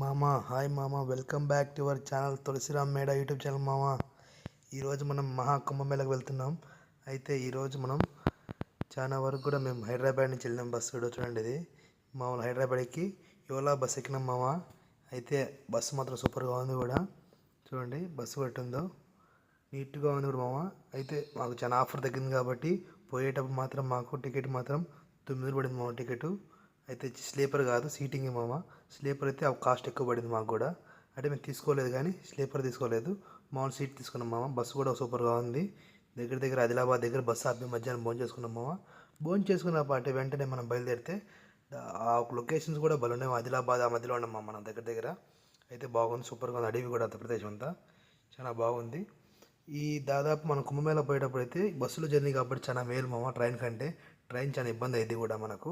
మామ హాయ్ మామ welcome back to our channel Tulasiram Meda YouTube channel మామ. ఈరోజు మనం మహాకుంభమేళకు వెళ్తున్నాం. అయితే ఈరోజు మనం చాలా వరకు కూడా మేము హైదరాబాద్ నుంచి వెళ్ళినాం బస్సు కూడా చూడండి ఇది. మామూలు హైదరాబాద్కి యోలా బస్సు ఎక్కినాం మామ. అయితే బస్సు మాత్రం సూపర్గా ఉంది కూడా. చూడండి బస్సు పట్టిందో నీట్గా ఉంది కూడా మామ. అయితే మాకు చాలా ఆఫర్ తగ్గింది కాబట్టి పోయేటప్పుడు మాత్రం మాకు టికెట్ మాత్రం తొమ్మిది పడింది మామ టికెట్. అయితే స్లీపర్ కాదు సీటింగ్ మామ స్లీపర్ అయితే ఆ కాస్ట్ ఎక్కువ పడింది మాకు కూడా. అంటే మేము తీసుకోలేదు కానీ స్లీపర్ తీసుకోలేదు. మామూలు సీట్ తీసుకున్నాం మామ. బస్సు కూడా సూపర్గా ఉంది. దగ్గర దగ్గర ఆదిలాబాద్ దగ్గర బస్సు ఆపి మధ్యాహ్నం భోజనం చేసుకున్నాం మామ. భోజనం చేసుకున్న పాటే వెంటనే మనం బయలుదేరితే ఆ లొకేషన్స్ కూడా బలున్నాయి ఆదిలాబాద్ ఆ మధ్యలో ఉన్నాం మామ దగ్గర దగ్గర. అయితే బాగుంది సూపర్గా ఉంది. అడవి కూడా అంత ప్రదేశం అంతా. చాలా బాగుంది. ఈ దాదాపు మనం కుంభమేళ పోయేటప్పుడు అయితే బస్సులో జర్నీ కాబట్టి చాలా మేలు మామ. ట్రైన్ కంటే ట్రైన్ చాలా ఇబ్బంది అయింది కూడా మనకు.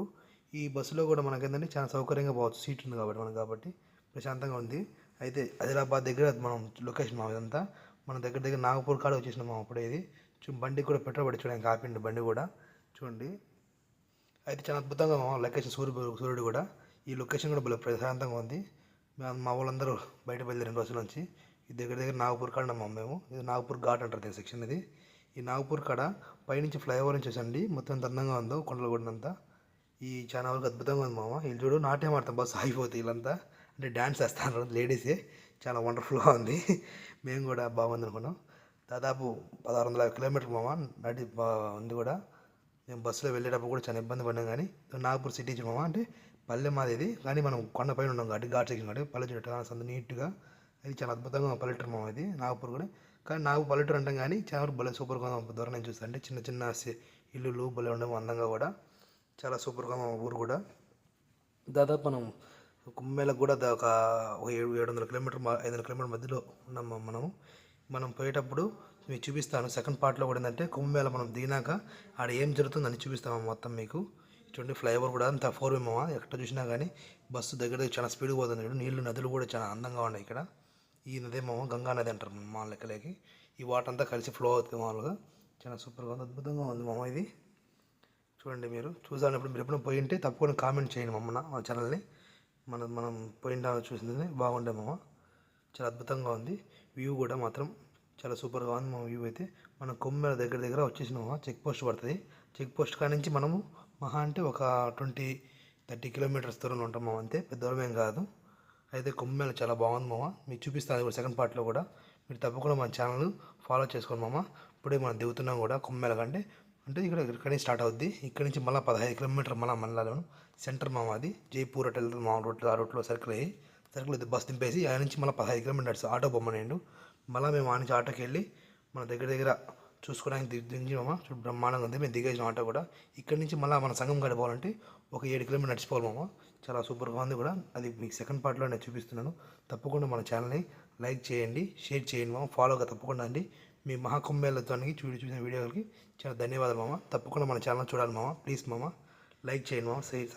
ఈ బస్సులో కూడా మనకి ఏంటంటే చాలా సౌకర్యంగా పోవచ్చు. సీట్ ఉంది కాబట్టి మనకు కాబట్టి ప్రశాంతంగా ఉంది. అయితే ఆదిలాబాద్ దగ్గర మనం లొకేషన్ మా ఇదంతా. మన దగ్గర దగ్గర నాగపూర్ కాడ వచ్చేసినాం మా అప్పుడు ఇది. బండి కూడా పెట్రోల్ పడి చూడండి ఆపిండి బండి కూడా. చూడండి. అయితే చాలా అద్భుతంగా మా లొకేషన్ సూర్యుడు సూర్యుడు కూడా. ఈ లొకేషన్ కూడా భలే ప్రశాంతంగా ఉంది. మా- మా వాళ్ళందరూ బయట బయలుదేరిన రోజుల నుంచి ఇది దగ్గర దగ్గర నాగపూర్ కాడ ఉన్నాం మేము. ఇది నాగపూర్ ఘాట్ అంటారు దీని సెక్షన్ ఇది. ఈ నాగపూర్ కాడ పైనుంచి ఫ్లైఓవర్ నుంచి చూసండి మొత్తం ఎంత అందంగా ఉందో కూడా అంతా ఈ చాలా వరకు అద్భుతంగా ఉంది మామ. వీళ్ళు చూడు నాట్యం ఆడతాం బస్సు ఆగిపోతే వీళ్ళంతా. అంటే డ్యాన్స్ వేస్తారు లేడీసే చాలా వండర్ఫుల్గా ఉంది. మేము కూడా బాగుంది అనుకున్నాం. దాదాపు పదహారు వందల కిలోమీటర్ మామ. నడి బా- ఉంది కూడా. మేము బస్సులో వెళ్ళేటప్పుడు కూడా చాలా ఇబ్బంది పడినాం కానీ నాగపూర్ సిటీ మామ. అంటే పల్లె మాది ఇది. కానీ మనం కొండపైన ఉన్నాం కాబట్టి ఘాట్ సెక్షన్ కాబట్టి పల్లె చూడటం అంత నీట్గా. ఇది చాలా అద్భుతంగా పల్లెటూరు మామ ఇది నాగపూర్ కూడా. కానీ నాకు పల్లెటూరు అంటాం కానీ చాలా వరకు భలే సూపర్గా దూరం నుంచి చూస్తే. అంటే చిన్న చిన్న ఇల్లులు భలే ఉండడం అందంగా కూడా. చాలా సూపర్గా మా ఊరు కూడా. దాదాపు మనం కుంభమేళకు కూడా ఒక ఏడు ఏడు వందల కిలోమీటర్ ఐదు వందల కిలోమీటర్ మధ్యలో ఉన్నాం మా- మనం పోయేటప్పుడు మీకు చూపిస్తాను. సెకండ్ పార్ట్లో కూడా ఏంటంటే కుంభమేళ మనం దిగినాక ఆడ ఏం జరుగుతుందని చూపిస్తాము మొత్తం మీకు. చూడండి ఫ్లైఓవర్ కూడా అంత ఫోర్ వే మామ? ఎక్కడ చూసినా కానీ బస్సు దగ్గర దగ్గర చాలా స్పీడ్గా పోతుంది చూడు నీళ్ళు నదులు కూడా చాలా అందంగా ఉన్నాయి ఇక్కడ. ఈ నది మామ గంగా నది అంటారు మా లెక్కలేకి. ఈ వాటర్ అంతా కలిసి ఫ్లో అవుతుంది మామూలుగా. చాలా సూపర్గా ఉంది అద్భుతంగా ఉంది మామ ఇది. చూడండి మీరు. చూసానప్పుడు మీరు ఎప్పుడైనా పోయి ఉంటే తప్పకుండా కామెంట్ చేయండి మమ్మల్ని మా ఛానల్ని మనం మనం పోయిందా చూసింది బాగుండే మామ. చాలా అద్భుతంగా ఉంది. వ్యూ కూడా మాత్రం చాలా సూపర్గా ఉంది మా వ్యూ అయితే. మన కొమ్మెల దగ్గర దగ్గర వచ్చేసినామా చెక్ పోస్ట్ పడుతుంది. చెక్ పోస్ట్ కాడ నుంచి మనము మహా అంటే ఒక ట్వంటీ థర్టీ కిలోమీటర్స్ దూరంలో ఉంటాం మామ అంతే. పెద్ద దూరం ఏం కాదు. అయితే కొమ్మెల చాలా బాగుంది మామ. మీకు చూపిస్తాను కూడా సెకండ్ పార్ట్లో కూడా. మీరు తప్పకుండా మన ఛానల్ ఫాలో చేసుకోండి మామ. ఇప్పుడే మనం దిగుతున్నాం కూడా కొమ్మెల కంటే. అంటే ఇక్కడ ఇక్కడ నుంచి స్టార్ట్ అవుద్ది. ఇక్కడ నుంచి మళ్ళీ పదహైదు కిలోమీటర్ మళ్ళీ మళ్ళీ సెంటర్ మామ అది జైపూర్ అటు వెళ్తుంది మా ఆ రోడ్లో సర్కిల్ అయ్యి సర్కిల్ అయితే బస్ దింపేసి ఆ నుంచి మళ్ళీ పదహైదు కిలోమీటర్స్ ఆటో బొమ్మనేండు మళ్ళీ మేము ఆ నుంచి ఆటోకి వెళ్ళి మన దగ్గర దగ్గర చూసుకోవడానికి దించి మామ బ్రహ్మాండంగా ఉంది. మేము దిగేసిన ఆటో కూడా. ఇక్కడ నుంచి మళ్ళీ మన సంఘం కాడ పోవాలంటే ఒక ఏడు కిలోమీటర్ నడిచిపోవాలి మామ. చాలా సూపర్గా ఉంది కూడా. అది మీకు సెకండ్ పార్ట్లో నేను చూపిస్తున్నాను. తప్పకుండా మన ఛానల్ని లైక్ చేయండి షేర్ చేయండి మామ. ఫాలోగా తప్పకుండా అండి. మీ మహాకుంభేలతోనికి చూడి చూసిన వీడియోలకి చాలా ధన్యవాదాలు మామ. తప్పకుండా మన ఛానల్ చూడాలి మామ. ప్లీజ్ మామ. లైక్ చేయండి మామ. సబ్స్క్రైబ్